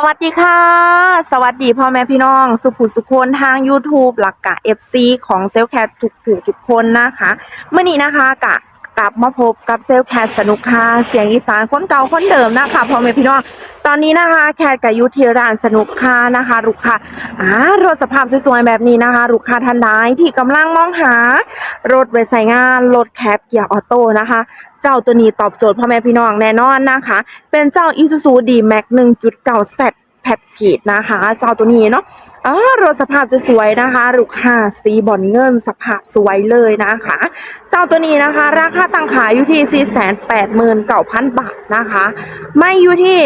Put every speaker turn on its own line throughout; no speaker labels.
สวัสดีค่ะ สวัสดีพ่อแม่พี่น้อง สุขุสุคนทาง YouTube หลักกะ FC ของเซลแคททุกผู้ทุกคนนะคะเมื่อนี้นะคะกะ กลับมาพบกับเซลแคทสนุกค่ะเสียงอีสานคนเก่าคนเดิมนะคะพ่อแม่พี่น้องตอนนี้นะคะแคทกับยุทีร้านสนุกค่ะนะคะลูกค้าอ่ารถสภาพสวยๆแบบนี้นะคะลูกค้าท่านใดที่กำลังมองหารถไว้ใส่งานรถแคปเกียร์ออโต้นะคะ เจ้าตัวนี้ตอบโจทย์พ่อแม่พี่น้องแน่นอนนะคะ เป็นเจ้า Isuzu D-Max 1.9 Z แพททีดนะคะ เจ้าตัวนี้เนาะอ๋อรถสภาพจะสวยนะคะลูกค้าสีบอลเงินสภาพสวยเลยนะคะ เจ้าตัวนี้นะคะ ราคาตั้งขายอยู่ที่ 489,000 บาทนะคะ ไม่อยู่ที่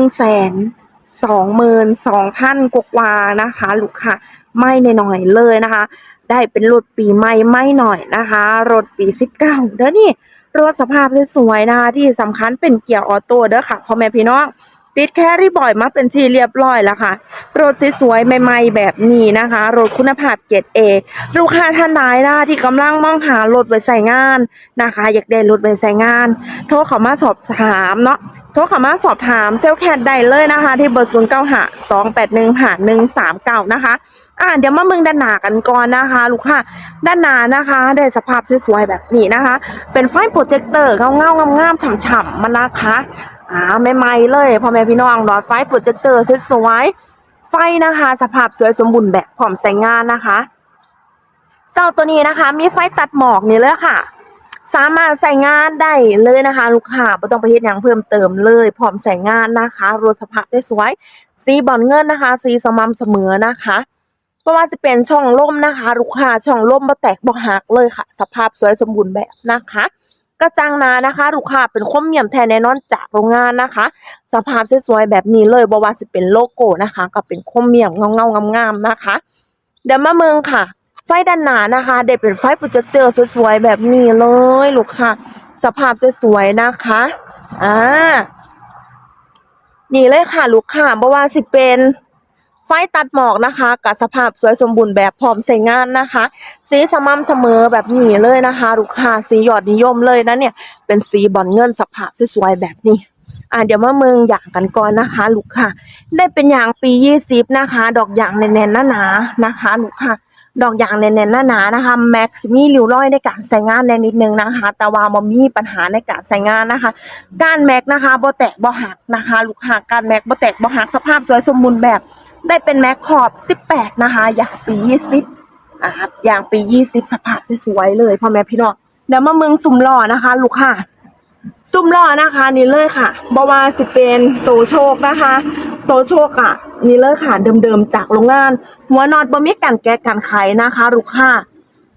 122,000กว่าๆนะคะ ลูกค้าไม่หน่อยเลยนะคะ ได้เป็นรถปีใหม่ไม่หน่อยนะคะ รถปี19เด้อนี่ รถสภาพสวยๆนะคะ ที่สำคัญเป็นเกียร์ออโต้เด้อค่ะพ่อแม่พี่น้อง ติดแครี่บ่อยมาเป็นที่เรียบร้อยแล้วค่ะรถสวยๆใหม่ๆแบบนี้นะคะรถคุณภาพเกรดเอลูกค้าท่านใดนะคะที่กำลังมองหารถไว้ใส่งานนะคะ อยากได้รถไว้ใส่งาน โทรเข้ามาสอบถามเนาะโทรเข้ามาสอบถามเซลลแคทได้เลยนะคะ ที่เบอร์ศูนย์เก้าหาสองแปดหนึ่งหาหนึ่งสามเก้านะคะอ่าเดี๋ยวมาเมืองด้านหน้ากันก่อนนะคะ ลูกค้าด้านหน้านะคะ ได้สภาพสวยๆแบบนี้นะคะ เป็นไฟโปรเจคเตอร์เงาๆงามๆฉ่ำๆมันนะคะ อ่าใหม่ๆเลยพ่อแม่พี่น้องหลอดไฟโปรเจคเตอร์สวยๆไฟนะคะ สภาพสวยสมบูรณ์แบบพร้อมใช้งานนะคะ เจ้าตัวนี้นะคะ มีไฟตัดหมอกนี่เลยค่ะ สามารถใส่งานได้เลยนะคะ ลูกค้าไม่ต้องไปเฮ็ดหยังเพิ่มเติมเลยพร้อมใส่งานนะคะรถสภาพสวยสีบอลเงินนะคะ สีสม่ำเสมอนะคะเพราะว่าจะเป็นช่องล่มนะคะ ลูกค้าช่องล่มบ่แตกบ่หักเลยค่ะ สภาพสวยสมบูรณ์แบบนะคะ กระจังนานะคะลูกค้าเป็นคมเมี่ยมแท้แน่นอนจากโรงงานนะคะ สภาพสวยๆแบบนี้เลยบว่าสิเป็นโลโก้นะคะ ก็เป็นคมเมี่ยมเงาๆงามๆนะคะ เดี๋ยวมาเมืองค่ะ ไฟด้านหน้านะคะ เด็ดเป็นไฟโปรเจคเตอร์สวยๆแบบนี้เลยลูกค่ะสภาพสวยๆนะคะอ่านี่เลยค่ะลูกค่ะบ่ว่าสิเป็น ไฟตัดหมอกนะคะกับสภาพสวยสมบูรณ์แบบพร้อมใช้งานนะคะ สีสม่ำเสมอแบบนี้เลยนะคะลูกค้าสียอดนิยมเลยนะเนี่ยเป็นสีบอลเงินสภาพสวยๆแบบนี้อ่าเดี๋ยวมาเมืองอย่างกันก่อนนะคะ ลูกค่ะ ได้เป็นอย่างปียี่สิบนะคะ ดอกยางแน่นๆหนาๆนะคะ ลูกค่ะ ดอกยางแน่นๆหนาๆนะคะแม็กซ์มีริ้วรอยในการใช้งานแน่นิดนึงนะคะ แต่ว่าบ่มีปัญหาในการใช้งานนะคะก้านแม็กนะคะบ่แตกบ่หักนะคะ ลูกค้าก้านแม็กบ่แตกบ่หักสภาพสวยสมบูรณ์แบบ ได้เป็นแม็กขอบ 18 นะคะ อย่างปี 20นะครับอย่างปี 20 สภาพสวยๆเลยพ่อแม่พี่น้องเดี๋ยวมาเมืองสุ่มหล่อนะคะ ลูกค่ะสุ่มล่อนะคะนี่เลยค่ะบว่าสิเป็นโตโชคนะคะ โตโชคอะนี่เลยค่ะเดิมๆจากโรงงาน หัวนอนบะมีกันแกกันไขนะคะ ลูกค่ะ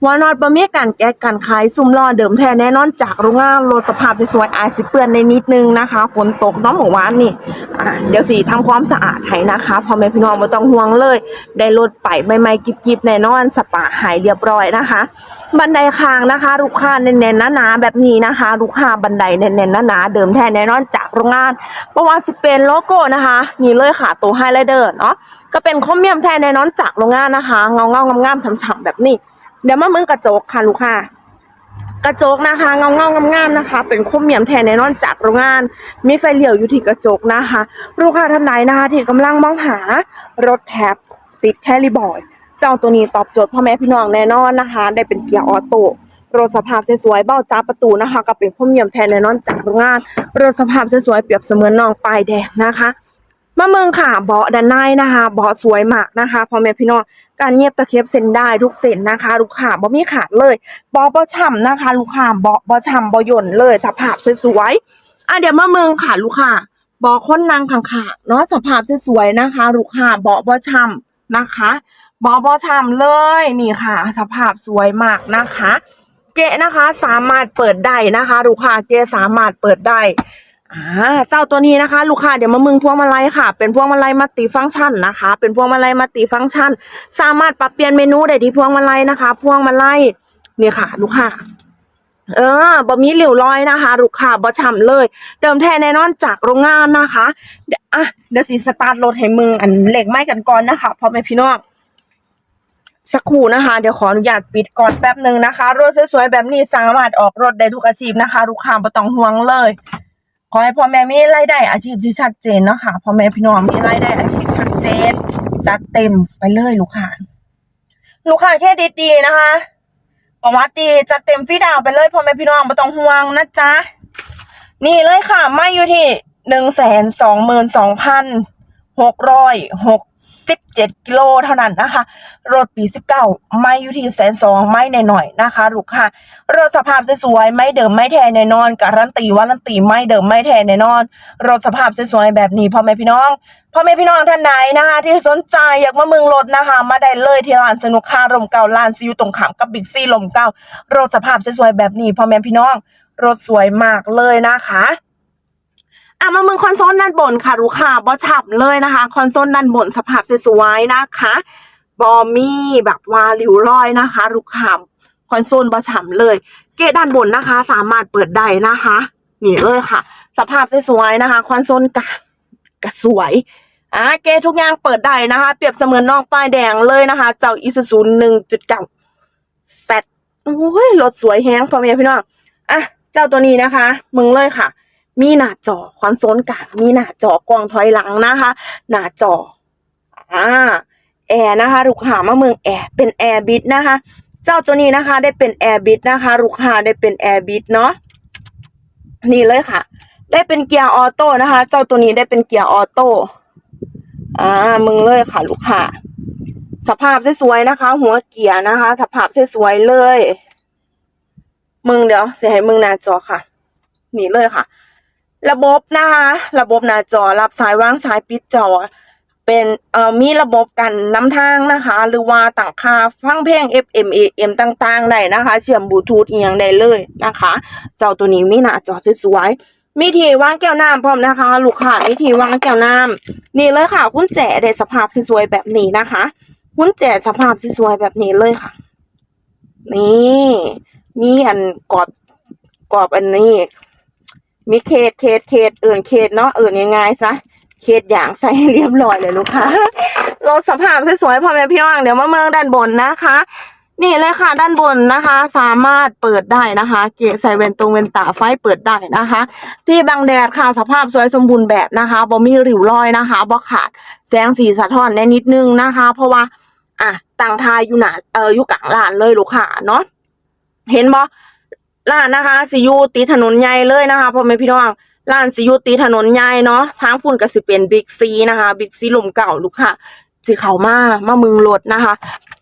หัวน็อตบะมีการแก้การไขซุ่มล้อเดิมแท้แน่นอนจากโรงงานรถสภาพสวยๆอาจสิเปื้อนในนิดนึงนะคะ ฝนตกน้องหมูหวานนี่อะเดี๋ยวสีทำความสะอาดให้นะคะพ่อแม่พี่น้องไม่ต้องห่วงเลย ได้รถไปใหม่ๆกิบๆแน่นอนสปาหายเรียบร้อยนะคะ บันไดคางนะคะ ลูกค้าแน่นๆหนาๆแบบนี้นะคะ ลูกค้าบันไดแน่นๆหนาๆเดิมแท้แน่นอนจากโรงงานเพราะว่าสิเป็นโลโก้นะคะนี่เลยค่ะตัวไฮไลเดอร์เนาะก็เป็นคอมเมียมแท้แน่นอนจากโรงงานนะคะ เงาเงางามๆฉ่ำๆแบบนี้ เดี๋ยวมามึงกระจกค่ะลูกค้ากระจกนะคะเงาเงางามๆนะคะ เป็นคอมเมียมแท้แน่นอนจากโรงงาน มีไฟเลี้ยวอยู่ที่กระจกนะคะ ลูกค้าท่านใดนะคะ ที่กำลังมองหารถแท็บติดแคลิบอยเจ้าตัวนี้ตอบโจทย์พ่อแม่พี่น้องแน่นอนนะคะ ได้เป็นเกียร์ออโต้รถสภาพสวยๆเบ้าจ้าประตูนะคะก็เป็นข้มเยี่ยมแทนแน่นอนจากโรงงานรถสภาพสวยๆเปรียบเสมือนน้องปลายแดงนะคะ มาเมืองค่ะเบาะด้านในนะคะเบาะสวยมากนะคะพ่อแม่พี่น้องการเงียบตะเข็บเส้นได้ทุกเส้นนะคะ ลูกค้าบ่มีขาดเลยเบาะบ่ช่ำนะคะ ลูกค้าเบาะบ่ช่ำบ่หย่นเลยสภาพสวยๆอะเดี๋ยวมาเมืองค่ะลูกค้าเบาะคนนั่งข้างๆเนาะสภาพสวยๆนะคะ ลูกค้าเบาะบ่ช่ำนะคะบอบอชำเลยนี่ค่ะ สภาพสวยมากนะคะ เกะนะคะสามารถเปิดได้นะคะ ลูกค้าเกะสามารถเปิดได้ อ่าเจ้าตัวนี้นะคะ ลูกค้าเดี๋ยวมามึงพวงมาลัยค่ะ เป็นพวงมาลัยมัลติฟังก์ชันนะคะ เป็นพวงมาลัยมัลติฟังก์ชัน สามารถปรับเปลี่ยนเมนูได้ที่พวงมาลัยนะคะ พวงมาลัยนี่ค่ะ ลูกค้าเออบะมีเหลวลอยนะคะ ลูกค้าบะฉ่ำเลย เดิมแท้แน่นอนจากโรงงานนะคะเดี๋ยวอะเดี๋ยวสีสตาร์ทรถให้มึงอันเหล็กไม้กันก่อนนะคะพ่อแม่พี่น้องสักครู่นะคะ เดี๋ยวขออนุญาตปิดก่อนแป๊บหนึ่งนะคะ รถสวยๆแบบนี้สามารถออกรถได้ทุกอาชีพนะคะ ลูกค้าไม่ต้องห่วงเลย ขอให้พ่อแม่มีรายได้อาชีพที่ชัดเจนเนาะค่ะพ่อแม่พี่น้องมีรายได้อาชีพชัดเจน จัดเต็มไปเลยลูกค้าลูกค้าแค่ดีดีๆนะคะประวัติดีจัดเต็มฟีดาวไปเลยพ่อแม่พี่น้องไม่ต้องห่วงนะจ๊ะนี่เลยค่ะไม่อยู่ที่หนึ่งแสนสองหมื่นสองพัน หกร้อยหกสิบเจ็ดกิโลเท่านั้นนะคะ รถปีสิบเก้าไม่อยู่ที่แสนสองไม่ในหน่อยนะคะลูกค่ะรถสภาพสวยๆไม่เดิมไม่แท้แน่นอน การันตีว่ารันตีไม่เดิมไม่แท้แน่นอน รถสภาพสวยๆแบบนี้พ่อแม่พี่น้องพ่อแม่พี่น้องท่านใดนะคะที่สนใจอยากมาเมืองรถนะคะ มาได้เลยที่ร้านสนุกค่าลมเก่าร้านซีอูตรงขามกับบิ๊กซีลมเก่ารถสภาพสวยๆแบบนี้พ่อแม่พี่น้องรถสวยมากเลยนะคะ อะมาเมืองคอนโซลด้านบนค่ะลูกค้าบอฉับเลยนะคะ คอนโซลด้านบนสภาพสวยๆนะคะบอมี่แบบวาริ้วรอยนะคะ ลูกค้าคอนโซลบอฉ่ำเลย เกตด้านบนนะคะ สามารถเปิดได้นะคะนี่เลยค่ะ สภาพสวยๆนะคะ คอนโซลกะกะสวยอะเกตทุกอย่างเปิดได้นะคะ เปรียบเสมือนนอกป้ายแดงเลยนะคะ เจ้าอิซูซูหนึ่งจุดเก้าแซดโอ้ยรถสวยแฮงพ่อแม่พี่น้องอะเจ้าตัวนี้นะคะ มึงเลยค่ะ มีหน้าจอคอนโซลกลางมีหน้าจอกล้องถอยหลังนะคะ หน้าจออ่าแอร์นะคะลูกค้ามาเมืองแอร์เป็นแอร์บิดนะคะ เจ้าตัวนี้นะคะได้เป็นแอร์บิดนะคะลูกค้าได้เป็นแอร์บิดเนาะนี่เลยค่ะ ได้เป็นเกียร์ออโต้นะคะ เจ้าตัวนี้ได้เป็นเกียร์ออโต้อ่ามึงเลยค่ะ ลูกค้าสภาพสวยๆนะคะ หัวเกียร์นะคะ สภาพสวยๆเลย มึงเดี๋ยวเสียให้มึงหน้าจอค่ะ นี่เลยค่ะ ระบบนะคะระบบหน้าจอรับสายวางสายปิดจอ เป็นเอ่อมีระบบกันน้ำทางนะคะ หรือว่าต่างค่าฟังเพลง FM AM ต่างๆได้นะคะ เชื่อมบลูทูธอียังได้เลยนะคะ เจ้าตัวนี้มีหน้าจอสวยๆมีที่วางแก้วน้ำพร้อมนะคะ ลูกค้ามีที่วางแก้วน้ำนี่เลยค่ะกุญแจได้สภาพสวยๆแบบนี้นะคะกุญแจสภาพสวยๆแบบนี้เลยค่ะ นี่ มีอันกรอบกรอบอันนี้ มีเคสเคสเคสเอื่นเคสเนาะอื่นยังไงซะเคสอย่างใส่ให้เรียบร้อยเลยลูกค้ารถสภาพสวยๆพ่อแม่พี่น้องเดี๋ยวมาเมืองด้านบนนะคะ นี่เลยค่ะด้านบนนะคะ สามารถเปิดได้นะคะ เกะใส่เวนตรงเวนตาไฟเปิดได้นะคะ ที่บังแดดค่ะสภาพสวยสมบูรณ์แบบนะคะบ่มีริ้วรอยนะคะบ่ขาดแสงสีสะท้อนแน่นิดนึงนะคะ เพราะว่าอะต่างทายอยู่หนาเอออยู่กลางลานเลยลูกค้าเนาะเห็นบ่ ร้านนะคะสิยูตีถนนใหญ่เลยนะคะพ่อแม่พี่น้องร้านสิยูตีถนนใหญ่เนาะทางพุ่นก็สิเป็นบิ๊กซีนะคะบิ๊กซีลมเก่าลูกค่ะสิเขามามามึงรถนะคะ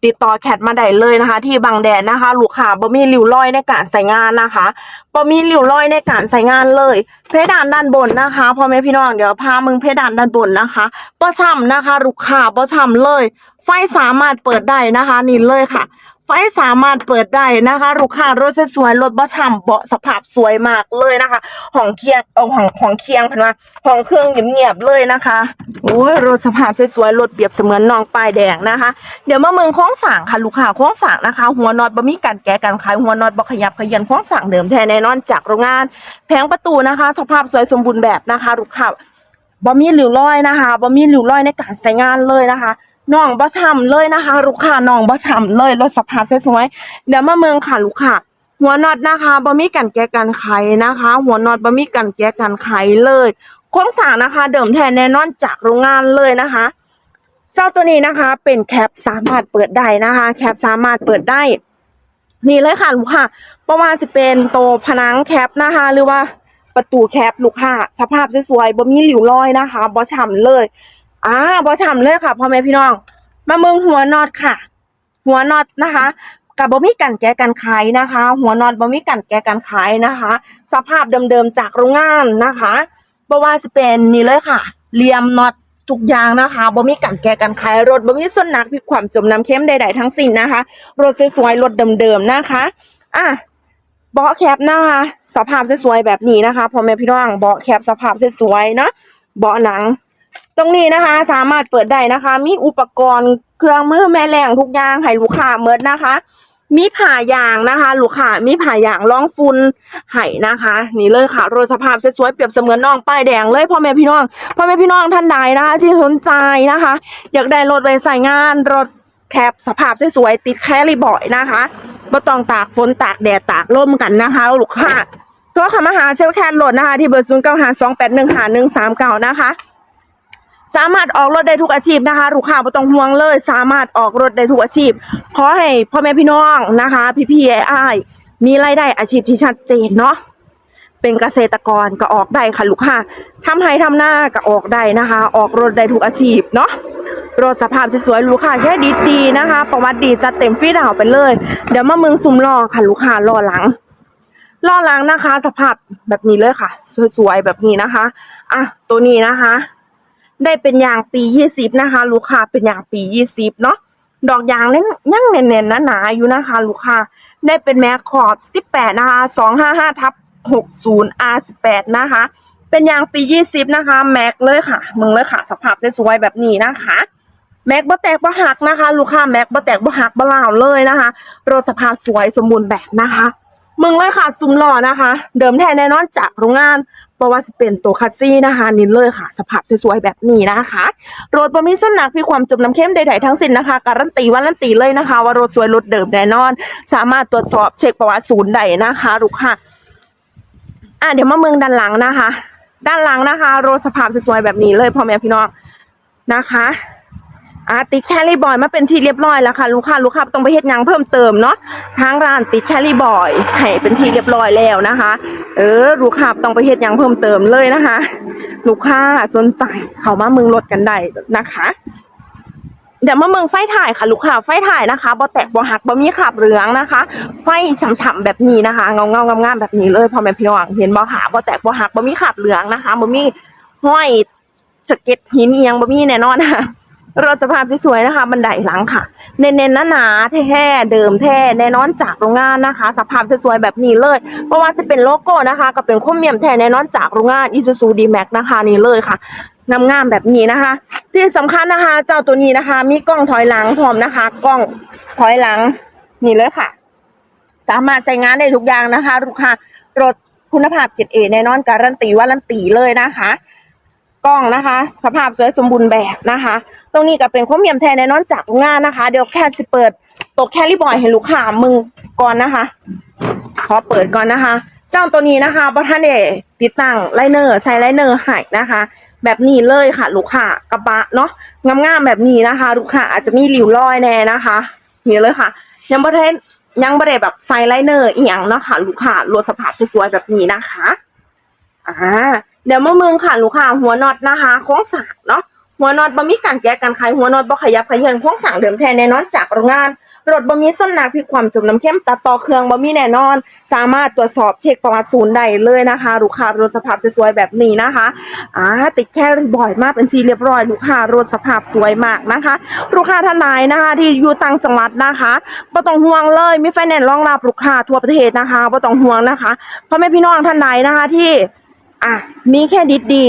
ติดต่อแคทมาได้เลยนะคะ ที่บางแดดนะคะ ลูกค้าบ่มีริ้วรอยในการใส่งานนะคะบ่มีริ้วรอยในการใส่งานเลย เพดานด้านบนนะคะพ่อแม่พี่น้องเดี๋ยวพามึงเพดานด้านบนนะคะบ่ช่ำนะคะ ลูกค้าบ่ช่ำเลย ไฟสามารถเปิดได้นะคะนี่เลยค่ะ ไฟสามารถเปิดได้นะคะ ลูกค้ารถสวยรถบ่ช่ำเบาะสภาพสวยมากเลยนะคะห้องเคียงเอาห้องห้องเคียงพันว่าห้องเครื่องเงียบๆเลยนะคะโอ้ยรถสภาพสวยๆรถเปรียบเสมือนนองป้ายแดงนะคะ เดี๋ยวมาเมืองโค้งสั่งค่ะลูกค้าโค้งสั่งนะคะ หัวนอตบ่มีการแก้การขายหัวนอตบ่ขยับขยันโค้งสั่งเดิมแท้แน่นอนจากโรงงาน แผงประตูนะคะ สภาพสวยสมบูรณ์แบบนะคะลูกค้าบ่มีริ้วรอยนะคะบ่มีริ้วรอยในการใช้งานเลยนะคะ น้องบ่ช้ำเลยนะคะ ลูกค้าน้องบ่ช้ำเลยรถสภาพสวยๆเดี๋ยวมาเมืองค่ะลูกค้าหัวน็อตนะคะบ่มีการแก้การไขนะคะ หัวน็อตบ่มีการแก้การไขเลยโครงสางนะคะ เดิมแท้แน่นอนจากโรงงานเลยนะคะ เจ้าตัวนี้นะคะเป็นแคปสามารถเปิดได้นะคะ แคปสามารถเปิดได้นี่เลยค่ะลูกค้าประมาณสิเป็นโตผนังแคปนะคะ หรือว่าประตูแคปลูกค้าสภาพสวยๆบ่มีหลิวรอยนะคะบ่ฉ่ำเลย อ่าบ่ฉ่ำเลยค่ะพ่อแม่พี่น้อง มาเมืองหัวนอตค่ะ หัวนอตนะคะกับบ่มีกันแก้กันขายนะคะ หัวนอตบ่มีกันแก้กันขายนะคะ สภาพเดิมๆจากโรงงานนะคะบ่ว่าสเปนนี่เลยค่ะเลียมน็อตทุกอย่างนะคะบ่มีกันแก้กันขายรถบ่มีส่วนหนักมีความจมน้ำเข้มใดๆทั้งสิ้นนะคะ รถสวยๆรถเดิมๆนะคะอะเบาะแคปนะคะสภาพสวยๆแบบนี้นะคะพ่อแม่พี่น้องเบาะแคปสภาพสวยๆเนาะเบาะหนัง ตรงนี้นะคะ สามารถเปิดได้นะคะ มีอุปกรณ์เครื่องมือแม่แรงทุกอย่างให้ลูกค้าเมิดนะคะ มีผ่ายางนะคะ ลูกค้ามีผ่ายางรองฝุ่นให้นะคะ นี่เลยค่ะรถสภาพสวยๆเปรียบเสมือนน้องป้ายแดงเลยพ่อแม่พี่น้องพ่อแม่พี่น้องท่านใดนะคะที่สนใจนะคะ อยากได้รถไปใส่งานรถแคปสภาพสวยๆติดแคลรี่อยนะคะบ่ต้องตากฝนตากแดดตากลมกันนะคะลูกค้าโทรเข้ามาหาเซลลแคทโหลดนะคะ ที่เบอร์ศูนย์เก้าหาสองแปดหนึ่งหาหนึ่งสามเก้านะคะ สามารถออกรถได้ทุกอาชีพนะคะลูกค้าไม่ต้องห่วงเลย สามารถออกรถได้ทุกอาชีพ ขอให้พ่อแม่พี่น้องนะคะ พี่พี่ไอ้ไอ้มีรายได้อาชีพที่ชัดเจนเนาะเป็นเกษตรกรก็ออกได้ค่ะลูกค้าทำไห้ทำหน้าก็ออกได้นะคะ ออกรถได้ทุกอาชีพเนาะรถสภาพสวยๆลูกค้าแค่ดีดีๆนะคะ ประวัติดีจัดเต็มฟีดาวไปเลย เดี๋ยวมาเมืองซุมรอค่ะลูกค้ารอหลังรอหลังนะคะ สภาพแบบนี้เลยค่ะ สวยๆแบบนี้นะคะ อะตัวนี้นะคะ ได้เป็นยางปียี่สิบนะคะ ลูกค้าเป็นยางปียี่สิบเนาะดอกยางเล่นยังเน่นๆหนาๆอยู่นะคะ ลูกค้าได้เป็นแม็กขอบสิบแปดนะคะสองห้าห้าทับหกศูนย์อาร์สิบแปดนะคะ เป็นยางปียี่สิบนะคะแม็กเลยค่ะ มึงเลยค่ะ สภาพสวยๆแบบนี้นะคะแม็กบ่แตกบ่หักนะคะ ลูกค้าแม็กบ่แตกบ่หักบ่ลาวเลยนะคะรถสภาพสวยสมบูรณ์แบบนะคะ มึงเลยค่ะซุ้มหล้อนะคะ เดิมแท้แน่นอนจากโรงงานเพราะว่าสิเป็นตัวคัสซี่นะคะนี่เลยค่ะ สภาพสวยๆแบบนี้นะคะรถบะมีส้นหนักมีความจมน้ำเข้มใดๆทั้งสิ้นนะคะ การันตีวันรันตีเลยนะคะ ว่ารถสวยรถเดิมแน่นอน สามารถตรวจสอบเช็คประวัติศูนย์ใดนะคะลูกค้าอะเดี๋ยวมาเมืองด้านหลังนะคะ ด้านหลังนะคะรถสภาพสวยๆแบบนี้เลยพ่อแม่พี่น้องนะคะ อ่าติดแคลรี่บอยมาเป็นที่เรียบร้อยแล้วค่ะ ลูกค้าลูกค้าต้องไปเฮ็ดยังเพิ่มเติมเนาะทางร้านติดแคลรี่บอยให้เป็นที่เรียบร้อยแล้วนะคะ เออลูกค้าต้องไปเฮ็ดยังเพิ่มเติมเลยนะคะ ลูกค้าสนใจเข้ามาเมืองรถกันได้นะคะ เดี๋ยวมาเมืองไฟถ่ายค่ะ ลูกค้าไฟถ่ายนะคะบ่แตกบ่หักบ่มีขาบเหลืองนะคะ ไฟฉ่ำๆแบบนี้นะคะเงาเงางามๆแบบนี้เลยพอแม่พี่น้องเห็นบ่ค่ะบ่แตกบ่หักบ่มีขาบเหลืองนะคะบ่มีห้อยสะเก็ดหินเอียงบ่มีแน่นอนนะคะ รถสภาพสวยๆนะคะ บันไดหลังค่ะ เน้นๆหนาๆแท้เดิมแท้แน่นอนจากโรงงานนะคะ สภาพสวยๆแบบนี้เลย เพราะว่าจะเป็นโลโก้นะคะ ก็เป็นโคมเมียมแท้แน่นอนจากโรงงาน Isuzu D-Max นะคะนี่เลยค่ะงามๆแบบนี้นะคะ ที่สำคัญนะคะ เจ้าตัวนี้นะคะ มีกล้องถอยหลังพร้อมนะคะ กล้องถอยหลังนี่เลยค่ะ สามารถใช้งานได้ทุกอย่างนะคะลูกค้ารถคุณภาพเกรดเอแน่นอนการันตีว่ารันตีเลยนะคะ กล้องนะคะ สภาพสวยสมบูรณ์แบบนะคะ ตรงนี้ก็เป็นข้อมเมียมแทนแน่นอนจากงานนะคะ เดี๋ยวแค่สิเปิดตัวแคลิบอยให้ลูกค้ามึงก่อนนะคะ ขอเปิดก่อนนะคะ เจ้าตัวนี้นะคะบอท่านเดติดตั้งไลเนอร์ใช้ไลเนอร์ให้นะคะ แบบนี้เลยค่ะลูกค้ากระบะเนาะงามๆแบบนี้นะคะ ลูกค้าอาจจะมีริ้วรอยแน่นะคะนี่เลยค่ะ ยังบ่ได้ยังบ่ได้แบบใส่ไลเนอร์อีหยังเนาะค่ะลูกค้ารถสภาพสวยๆแบบนี้นะคะอ่า เดี๋ยวมาเมืองค่ะลูกค้าหัวน็อตนะคะโค้งสร้างเนาะหัวน็อตบ่มีการแก้กันไขหัวน็อตบ่ขยับขยื่นโค้งสร้างเดิมแท้แน่นอนจากโรงงานรถบ่มีส้นหนักพิความจมน้ำเข้มตัดต่อเครื่องบ่มีแน่นอน สามารถตรวจสอบเช็คประวัติศูนย์ได้เลยนะคะลูกค้ารถสภาพสวยๆแบบนี้นะคะอ่าติดแค่บ่อยมากเป็นทีเรียบร้อยลูกค้ารถสภาพสวยมากนะคะ ลูกค้าท่านใดนะคะ ที่อยู่ต่างจังหวัดนะคะบ่ต้องห่วงเลยมีไฟแนนซ์รองรับลูกค้าทั่วประเทศนะคะบ่ต้องห่วงนะคะพ่อแม่พี่น้องท่านใดนะคะที่ อะมีแค่ดิดดี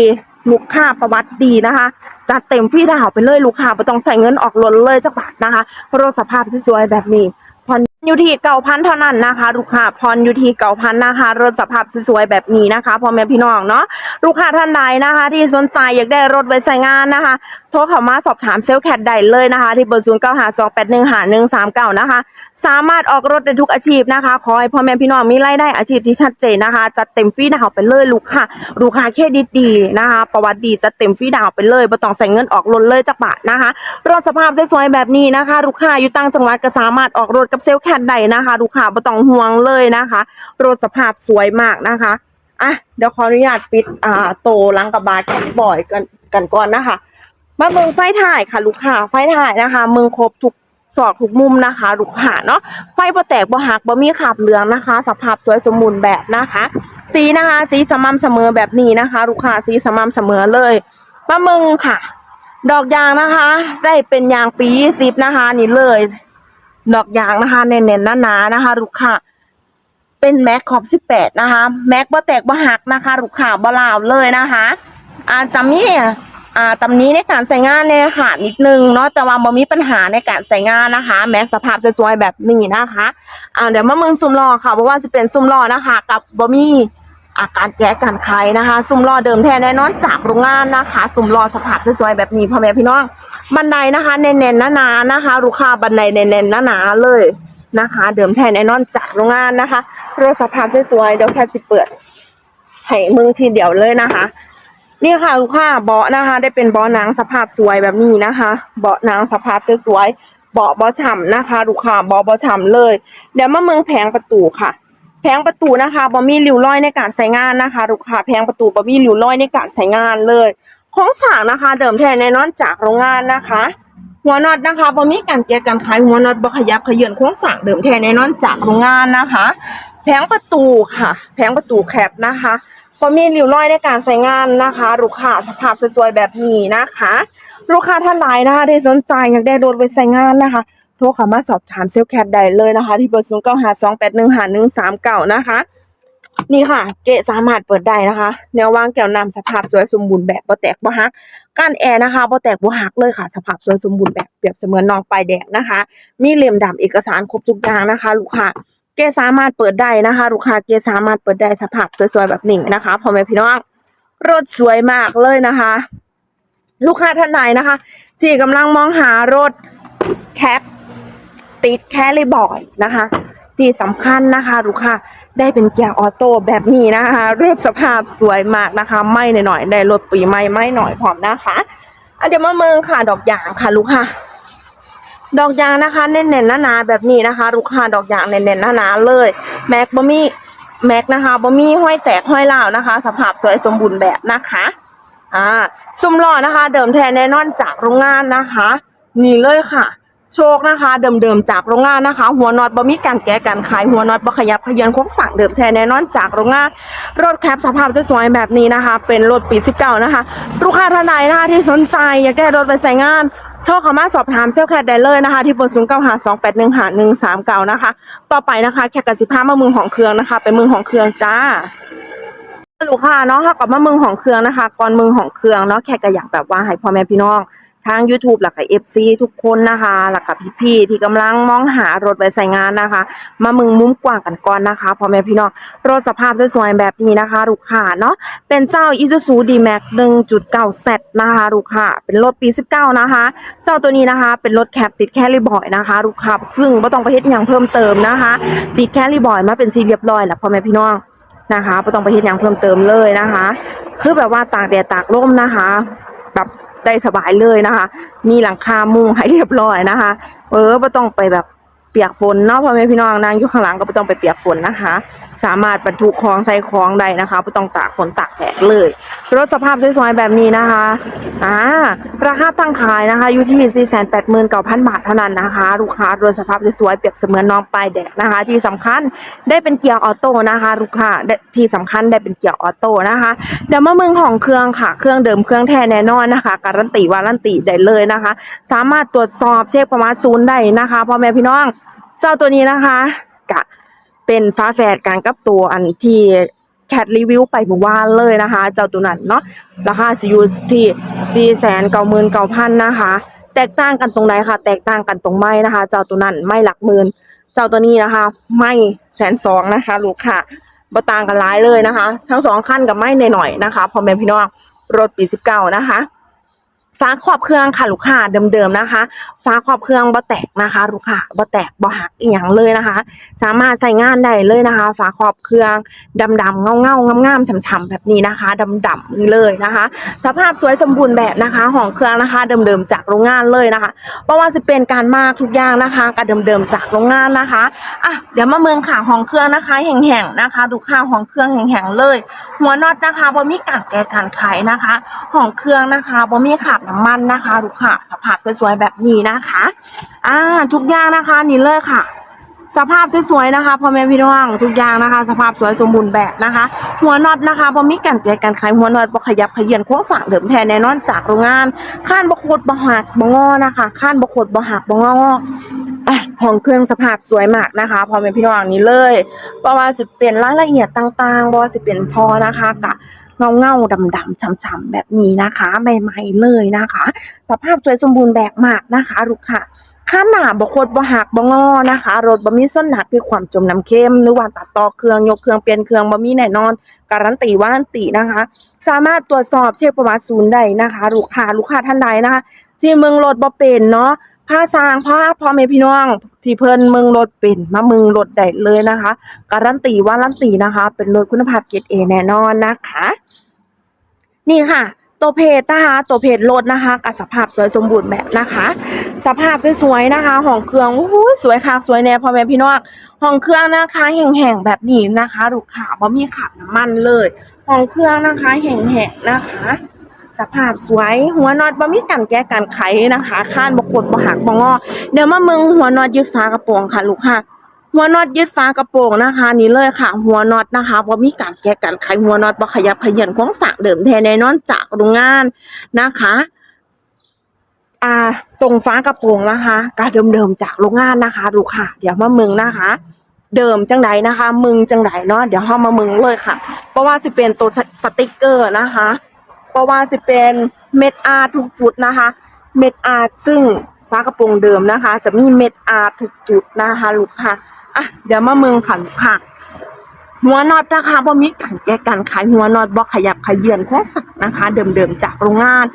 ลูกค้าประวัติดีนะคะจัดเต็มพี่ดาวไปเลยลูกค้าไม่ต้องใส่เงินออกรถเลยจักบาทนะคะรถสภาพสวยๆแบบนี้ผ่ อยู่ที่เก่าพันเท่านั้นนะคะ ลูกค้าผ่ออยู่ที่เก่าพันนะคะรถสภาพสวยๆแบบนี้นะคะพ่อแม่พี่น้องเนาะลูกค้าท่านใดนะคะ ที่สนใจอยากได้รถไว้ใช้งานนะคะ โทรเข้ามาสอบถามเซลแคทได้เลยนะคะ ที่เบอร์ศูนย์เก้าหาสองแปดหนึ่งหาหนึ่งสามเก้านะคะ สามารถออกรถได้ทุกอาชีพนะคะขอให้พ่อแม่พี่น้องมีรายได้อาชีพที่ชัดเจนนะคะจัดเต็มฟรีดาวไปเลยลูกค่ะลูกค้าเครดิตดีนะคะ ประวัติดีจัดเต็มฟรีดาวไปเลยไม่ต้องใส่เงินออกรถเลยจักบาทนะคะรถสภาพสวยๆแบบนี้นะคะ ลูกค้าอยู่ต่างจังหวัดก็สามารถออกรถกับเซลแคทได้นะคะ ลูกค้าไม่ต้องห่วงเลยนะคะ รถสภาพสวยมากนะคะอะเดี๋ยวขออนุญาตปิดอ่าโตลังกระบะแคทบ่อยกันกันก่อนนะคะ มาเมืองไฟถ่ายค่ะ ลูกค้าไฟถ่ายนะคะ เมืองครบทุกสอดทุกมุมนะคะ ลูกค้าเนาะไฟบ่แตกบ่หักบ่มีขาบเหลืองนะคะ สภาพสวยสมบูรณ์แบบนะคะ สีนะคะ สีสม่ำเสมอแบบนี้นะคะ ลูกค้าสีสม่ำเสมอเลยมาเมืองค่ะ ดอกยางนะคะ ได้เป็นยางปียี่สิบนะคะ นี่เลย ดอกยางนะคะเน้นๆหนาๆนะคะ ลูกค้าเป็นแม็กขอบสิบแปดนะคะ แม็กบ่แตกบ่หักนะคะ ลูกค้าบ่ลาวเลยนะคะอาจจะมีอ่าตำนี้ในการใส่งานเนี่ยค่ะนิดนึงเนาะแต่ว่าบ่มีปัญหาในการใส่งานนะคะ แม็กสภาพสวยๆแบบนี้นะคะอ่าเดี๋ยวมาเมืองซุมล้อค่ะเพราะว่าจะเป็นซุมล้อนะคะ กับบ่มี อาการแก้การไขนะคะ ซุมล้อเดิมแท้แน่นอนจากโรงงานนะคะ ซุมล้อสภาพสวยๆแบบนี้พ่อแม่พี่น้องบันไดนะคะเน้นๆหนาๆนะคะลูกค้าบันไดเน้นๆหนาๆเลยนะคะ เดิมแท้แน่นอนจากโรงงานนะคะรถสภาพสวยๆเดี๋ยวแค่สิเปิดให้มึงทีเดียวเลยนะคะ นี่ค่ะลูกค้าเบาะนะคะ ได้เป็นเบาะหนังสภาพสวยแบบนี้นะคะ เบาะหนังสภาพสวยๆเบาะเบาะฉ่ำนะคะลูกค้าเบาะเบาะฉ่ำเลย เดี๋ยวมาเมืองแผงประตูค่ะ แผงประตูนะคะบ่มีริ้วรอยในการใช้งานนะคะลูกค้าแผงประตูบ่มีริ้วรอยในการใช้งานเลยโครงสางนะคะ เดิมแท้แน่นอนจากโรงงานนะคะ หัวน็อตนะคะบ่มีการแกะกันขายหัวน็อตบ่ขยับขยือนโครงสางเดิมแท้แน่นอนจากโรงงานนะคะ แผงประตูค่ะ แผงประตูแคบนะคะบ่มีริ้วรอยในการใช้งานนะคะลูกค้าสภาพสวยๆแบบนี้นะคะ ลูกค้าท่านใดนะคะที่สนใจอยากได้รถไปใช้งานนะคะ รเข้ามาสอบถามเซลแคทได้เลยนะคะ ที่เบอร์ศูนย์เก้าห้าสองแปดหนึ่งห้าหนึ่งสามเก้านะคะ นี่ค่ะ เกะสามารถเปิดได้นะคะ แนววางแก้วน้ำสภาพสวยสมบูรณ์แบบบ่แตกบ่หักก้านแอร์นะคะบ่แตกบ่หักเลยค่ะ สภาพสวยสมบูรณ์แบบเปรียบเสมือนนองปลายแดงนะคะ มีเล่มดำเอกสารครบทุกอย่างนะคะ ลูกค้าเกสามารถเปิดได้นะคะ ลูกค้าเกสามารถเปิดได้สภาพสวยๆแบบนี้นะคะพ่อแม่พี่น้องรถสวยมากเลยนะคะ ลูกค้าท่านใดนะคะที่กำลังมองหารถแคป ติดแคลิบอยนะคะ ที่สำคัญนะคะลูกค้าได้เป็นเกียร์ออโต้แบบนี้นะคะรถสภาพสวยมากนะคะไม่หน่อยๆได้รถปีใหม่ไม่หน่อยพร้อมนะคะอะเดี๋ยวมาเมืองค่ะดอกยางค่ะลูกค้าดอกยางนะคะเน่นๆหนาๆแบบนี้นะคะ ลูกค้าดอกยางเน่นๆหนาๆเลย แม็กบะมี่แม็กนะคะบะมี่ห้อยแตกห้อยล่าวนะคะ สภาพสวยสมบูรณ์แบบนะคะอ่าซุ้มล้อนะคะ เดิมแท้แน่นอนจากโรงงานนะคะ นี่เลยค่ะ โชคนะคะ เดิมๆจากโรงงานนะคะ หัวน็อตบ่มีการแก้การขายหัวน็อตบ่ขยับขยันโครงสั่งเดิมแท้แน่นอนจากโรงงาน รถแคปสภาพสวยๆแบบนี้นะคะ เป็นรถปี19นะคะลูกค้าท่านใดนะคะที่สนใจอยากได้รถไปใช้งานโทรเข้ามาสอบถามเซลลแคทได้เลยนะคะ ที่เบอร์ศูนย์เก้าห้าสองแปดหนึ่งห้าหนึ่งสามเก้านะคะ ต่อไปนะคะแคกกสิบห้ามาเมืองของเครื่องนะคะ เป็นเมืองของเครื่องจ้าลูกค้าเนาะถ้ากับมาเมืองของเครื่องนะคะก่อนเมืองของเครื่องเนาะแขกก็อยากแบบว่าให้พ่อแม่พี่น้อง ทาง YouTube หลักกับ FC ทุกคนนะคะหลักกับพี่ๆที่กำลังมองหารถไปใส่งานนะคะ มามึงมุ้มกว้างกันก่อนนะคะพ่อแม่พี่น้องรถสภาพสวยๆแบบนี้นะคะลูกค้าเนาะเป็นเจ้า Isuzu D-Max 1.9 Z นะคะลูกค้าเป็นรถปี 19 นะคะ เจ้าตัวนี้นะคะ เป็นรถแคปติดแคลิบอยนะคะลูกค้าซึ่งไม่ต้องไปเฮ็ดหยังเพิ่มเติมนะคะ ติดแคลิบอยมาเป็นสีเรียบร้อยแล้วพ่อแม่พี่น้องนะคะไม่ต้องไปเฮ็ดหยังเพิ่มเติมเลยนะคะ คือแบบว่าตากแดดตากลมนะคะ ได้สบายเลยนะคะ มีหลังคามุงให้เรียบร้อยนะคะ เออไม่ต้องไปแบบ เปียกฝนเนาะพ่อแม่พี่น้องนางอยู่ข้างหลังก็ไม่ต้องไปเปียกฝนนะคะ สามารถบรรทุกของใส่ของได้นะคะไม่ต้องตากฝนตากแดดเลยรถสภาพสวยๆแบบนี้นะคะอ่าราคาตั้งขายนะคะอยู่ที่ 489,000 บาทเท่านั้นนะคะ ลูกค้ารถสภาพสวยๆเปรียบเสมือนน้องปลายแดดนะคะ ที่สำคัญได้เป็นเกียร์ออโต้นะคะ ลูกค้าที่สำคัญได้เป็นเกียร์ออโต้นะคะเดี๋ยวมาเมืองของเครื่องค่ะเครื่องเดิมเครื่องแท้แน่นอนนะคะ การันตีวารันตีได้เลยนะคะ สามารถตรวจสอบเช็คประมาณศูนย์ได้นะคะพ่อแม่พี่น้อง จ้าตัวนี้นะคะกะเป็นฟ้าแฝดกันกับตัวอันที่แคทรีวิวไปเมื่อวานเลยนะคะ เจ้าตัวนั้นเนาะราคาสิอยู่ที่สี่แสนเก้าหมื่นเก้าพันนะคะ แตกต่างกันตรงไหนคะแตกต่างกันตรงไม้นะคะ เจ้าตัวนั้นไม่หลักหมื่นเจ้าตัวนี้นะคะ ไม่แสนสองนะคะลูกค่ะบต่างกันหลายเลยนะคะ ทั้งสองขั้นกับไม่หน่อยๆนะคะพอแม่พี่น้องรถปีสิบเก้านะคะ ฟ้าขอบเครื่องค่ะลูกค้าเดิมๆนะคะ ฟ้าขอบเครื่องบ่แตกนะคะลูกค้าบ่แตกบ่หักอีหยังเลยนะคะ สามารถใส่งานได้เลยนะคะฝาขอบเครื่องดำๆเงาๆงามๆฉ่ำๆแบบนี้นะคะดำๆเลยนะคะ สภาพสวยสมบูรณ์แบบนะคะของเครื่องนะคะ เดิมๆจากโรงงานเลยนะคะเพราะว่าจะเป็นการมากทุกอย่างนะคะกับเดิมๆจากโรงงานนะคะอะเดี๋ยวมาเมืองขาของเครื่องนะคะแห่งๆนะคะดูค่าของเครื่องแห่งๆเลย หัวน็อตนะคะบ่มีการแก้การไขนะคะของเครื่องนะคะบ่มีขาดน้มันนะคะดูค่ะ สภาพสวยๆแบบนี้นะคะ อ่า ทุกอย่างนะคะนี่เลยค่ะ สภาพสวยๆนะคะพ่อแม่พี่น้องทุกอย่างนะคะ สภาพสวยสมบูรณ์แบบนะคะ หัวน็อตนะคะพอมีการแกะการขายหัวน็อตบ่ขยับขยื่นโค้งสั่งเดิมแทนแน่นอนจากโรงงานข้านบ่โคดบ่หักบ่งอนะคะข้านบ่โคดบ่หักบ่งออะห้องเครื่องสภาพสวยมากนะคะพ่อแม่พี่น้องนี่เลยเพราะว่าสิเป็นรายละเอียดต่างๆบ่ว่าสิเป็นพอนะคะกะ เงาเงาดำดำๆช้ำๆแบบนี้นะคะใหม่ๆเลยนะคะ สภาพสวยสมบูรณ์แบบมากนะคะลูกค่ะข้าหนาบ่โคดบหักบงอนะคะ รถบ่มีส้นหนักมีความจมน้ำเข้มหรือว่าตัดต่อเครื่องยกเครื่องเปลี่ยนเครื่องบ่มีแน่นอน การันตีว่ารันตีนะคะ สามารถตรวจสอบเช็คประวัติศูนย์ได้นะคะ ลูกค้าลูกค้าท่านใดนะคะ ที่เมืองรถบ่เป็นเนาะ พาสางพาพ่อแม่พี่น้อง ที่เพิ่นมืองรถเป็นมาเมืองรถได้เลยนะคะ การันตีว่ารันตีนะคะ เป็นรถคุณภาพเกรดเอแน่นอนนะคะ นี่ค่ะตัวเพจนะคะตัวเพจรถนะคะ กับสภาพสวยสมบูรณ์แบบนะคะ สภาพสวยๆนะคะห้องเครื่องโอ้โหสวยค่ะสวยแน่พ่อแม่พี่น้องห้องเครื่องนะคะแห้งๆแบบนี้นะคะลูกค้าบ่มีขับน้ำมันเลยห้องเครื่องนะคะแห้งๆนะคะ สภาพสวย หัวนอตบ่มีกันแก้กันไขนะคะข้านบกดบ่หักบ่งอ เดี๋ยวมาเมืองหัวนอตยึดฝากระโปรงค่ะลูกค้าหัวนอตยึดฝากระโปรงนะคะ นี่เลยค่ะ หัวนอตนะคะบ่มีการแก้กันไขหัวนอตบ่ขยับขยื่นของสร้างเดิมแท้แน่นอนจากโรงงานนะคะอ่าตรงฟ้ากระโปรงนะคะการเดิมๆจากโรงงานนะคะลูกค้าเดี๋ยวมาเมืองนะคะ เดิมจังไดนะคะ มึงจังไดเนาะเดี๋ยวเฮามามึงเลยค่ะ เพราะว่าสิเป็นตัวสติกเกอร์นะคะ เพราะว่าสิเป็นเม็ดอาร์ทุกจุดนะคะ เม็ดอาร์ซึ่งฟ้ากระโปรงเดิมนะคะ จะมีเม็ดอาร์ทุกจุดนะคะลูกค้าอะเดี๋ยวมาเมืองค่ะลูกค้าหัวน็อตนะคะบ่มีการแก้กันขายหัวน็อตบ่ขยับขยื่นของสัตว์นะคะ เดิมๆจากโรงงาน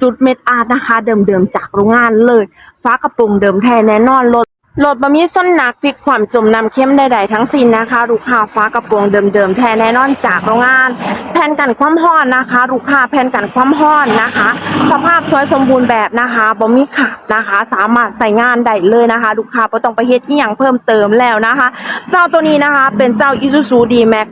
จุดเม็ดอาร์นะคะ เดิมๆจากโรงงานเลย ฟ้ากระโปรงเดิมแท้แน่นอนรถ รถบะมีส้นหนักพลิกความจมน้ำเข้มใดๆทั้งสิ้นนะคะ ลูกค้าฟ้ากระโปรงเดิมๆแท้แน่นอนจากโรงงาน แผ่นกันความร้อนนะคะ ลูกค้าแผ่นกันความร้อนนะคะ สภาพสวยสมบูรณ์แบบนะคะบ่มีขาดนะคะ สามารถใส่งานได้เลยนะคะ ลูกค้าบ่ต้องไปเฮ็ดอีหยังเพิ่มเติมแล้วนะคะ เจ้าตัวนี้นะคะเป็นเจ้า Isuzu D-Max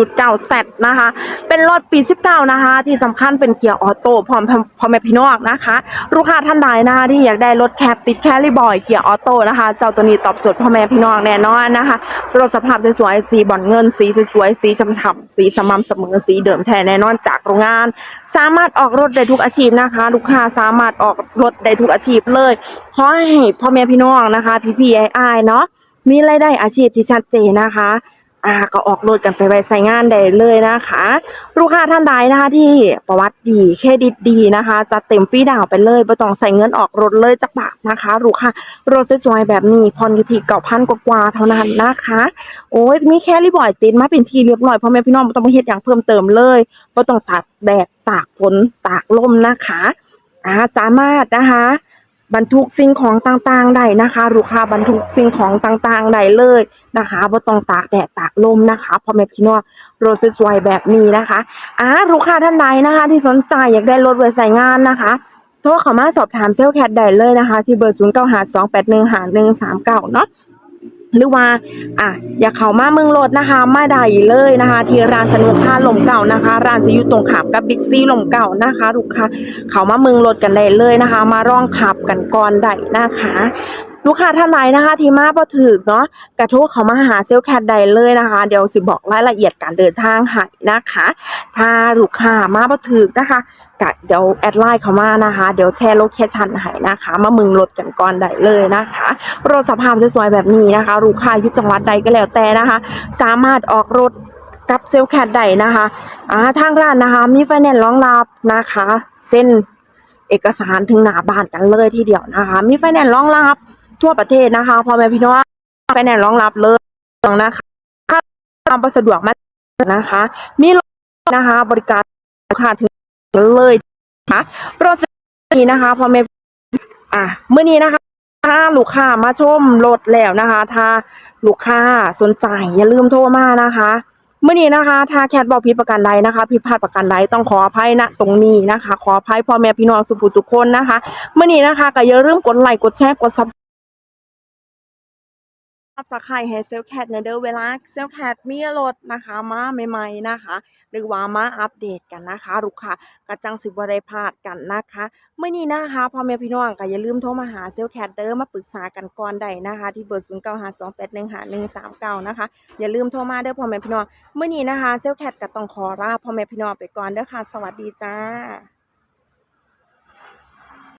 1.9 Z นะคะ เป็นรถปี 19 นะคะ ที่สำคัญเป็นเกียร์ออโต้พร้อมพร้อมแม่พี่นองนะคะ ลูกค้าท่านใดนะคะ ที่อยากได้รถแคปติดแคลิบอยเกียร์ออโต้นะคะเจ้าตัวนี้ตอบโจทย์พ่อแม่พี่น้องแน่นอนนะคะรถสภาพสวยๆสีบอลเงิน สีสวยๆสีฉ่ำๆสีสม่ำเสมอสีเดิมแท้แน่นอนจากโรงงาน สามารถออกรถได้ทุกอาชีพนะคะ ลูกค้าสามารถออกรถได้ทุกอาชีพเลยขอให้พ่อแม่พี่น้องนะคะ พี่ๆไอ้ายๆเนาะมีรายได้อาชีพที่ชัดเจนนะคะ อ่าก็ออกรถกันไปไว้ใส่งานได้เลยนะคะ ลูกค้าท่านใดนะคะ ที่ประวัติดีเครดิตดีนะคะ จะเต็มฟรีดาวน์ไปเลยไม่ต้องใส่เงินออกรถเลยจักบาทนะคะ ลูกค้ารถสวยๆแบบนี้พรอยู่ที่เก้าพันกว่าเท่านั้นนะคะ โอ้ยมีแค่รีบอยติดมาเป็นทีเรียบร้อยพ่อแม่พี่น้องไม่ต้องมาเฮ็ดอย่างเพิ่มเติมเลยไม่ต้องตากแดดตากฝนตากลมนะคะอ่าสามารถนะคะ บรรทุกสิ่งของต่างๆได้นะคะลูกค้าบรรทุกสิ่งของต่างๆได้เลยนะคะบ่ต้องตากแดดตากลมนะคะพ่อแม่พี่น้องรถสวยๆแบบนี้นะคะอ่าลูกค้าท่านใดนะคะ ที่สนใจอยากได้รถไว้ใส่งานนะคะโทรเข้ามาสอบถามเซลล์แคทได้เลยนะคะ ที่เบอร์ 0 9 5 2 8 1 5 1 3 9 เนาะ หรือว่าอะอยากเข้ามาเมืองรถนะคะมาได้เลยนะคะ ที่ร้านสนุกค่าลมเก่านะคะ ร้านจะอยู่ตรงขามกับบิ๊กซีลมเก่านะคะลูกค้าเข้ามาเมืองรถกันได้เลยนะคะ มาร่องขับกันก่อนได้นะคะ ลูกค้าท่านไหนนะคะที่มาบ่ถึกเนาะกระโทรเขามาหาเซลล์แคทได้เลยนะคะ เดี๋ยวสิบอกรายละเอียดการเดินทางให้นะคะ ถ้าลูกค้ามาบ่ถึกนะคะกะเดี๋ยวแอดไลน์เขามานะคะ เดี๋ยวแชร์โลเคชั่นให้นะคะ มามึงรถกันก่อนได้เลยนะคะรถสภาพสวยๆแบบนี้นะคะลูกค้าอยู่จังหวัดใดก็แล้วแต่นะคะ สามารถออกรถกับเซลล์แคทได้นะคะอ่าทางร้านนะคะ มีไฟแนนซ์รองรับนะคะ เส้นเอกสารถึงหน้าบ้านกันเลยทีเดียวนะคะ มีไฟแนนซ์รองรับ ทั่วประเทศนะคะพ่อแม่พี่น้องไฟแนนซ์รองรับเลยนะคะถ้าความสะดวกมากนะคะ มีนะคะ บริการลูกค้าถึงเลยนะคะรถนี้นะคะพ่อแม่อะเมื่อนี้นะคะถ้าลูกค้ามาชมรถแล้วนะคะ ถ้าลูกค้าสนใจอย่าลืมโทรมานะคะเมื่อนี้นะคะ ถ้าแคทบอกผิดประกันใดนะคะผิดพลาดประกันใดต้องขออภัยณตรงนี้นะคะ ขออภัยพ่อแม่พี่น้องสุภุสุคนนะคะเมื่อนี้นะคะก็อย่าลืมกดไลค์กดแชร์กดซับ ซับสไครต์ให้เซลแคทในเด้อเวลาเซลแคทมีรถนะคะมาใหม่ๆนะคะ หรือว่ามาอัปเดตกันนะคะลูกค้ากระจังสิบวได้พลาดกันนะคะเมื่อนี้นะคะพ่อแม่พี่น้องก็อย่าลืมโทรมาหาเซลแคทเดอร์มาปรึกษากันก่อนได้นะคะ ที่เบอร์0 9 5 2 8 1 5 1 3 9นะคะ อย่าลืมโทรมาเด้อพ่อแม่พี่น้องเมื่อนี้นะคะเซลแคทก็ต้องขอลาพ่อแม่พี่น้องไปก่อนเด้อค่ะ สวัสดีจ้า